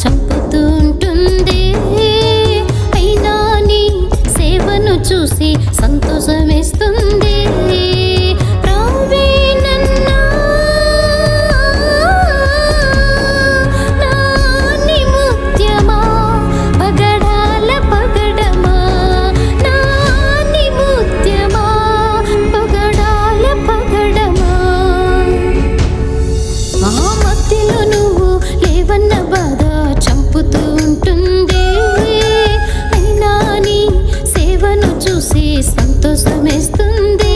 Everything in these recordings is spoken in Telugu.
చంపుతుంటుంది. అయినా నీ సేవను చూసి సంతోషమేస్తుంది. ఉంటుంది. అయినా నీ సేవను చూసి సంతోషమేస్తుంది.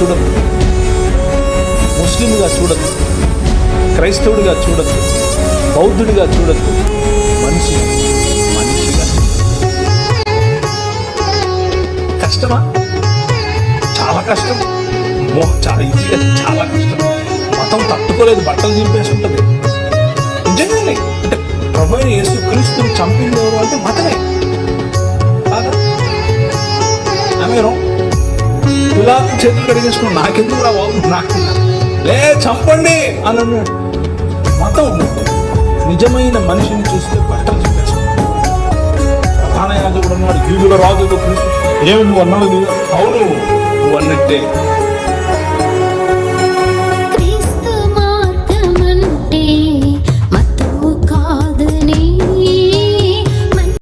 చూడదు ముస్లింగా చూడదు క్రైస్తవుడిగా చూడదు బౌద్ధుడిగా చూడదు మనిషి మనిషిగా కష్టమా? చాలా కష్టం. చాలా ఈజీగా చాలా కష్టం. మతం తట్టుకోలేదు బట్టలు చింపేసి నిజంగానే అంటే ప్రభు యేసు క్రీస్తుని చంపింది ఎవరు అంటే మతమే. కాదా? ఆమె పిలాతు చేతులు కడిగేసుకుని నాకెందుకు రా బాబు? నాకు లే చంపండి అని అన్నాడు. మతం నిజమైన మనిషిని చూస్తే బట్టలు చెప్పేసుకున్నాడు ప్రధాన యాజకుడు అన్నాడు యూదుల రాజు ఏమి నువ్వు అన్నావు ఇది? అవును నువ్వు అన్నట్టే.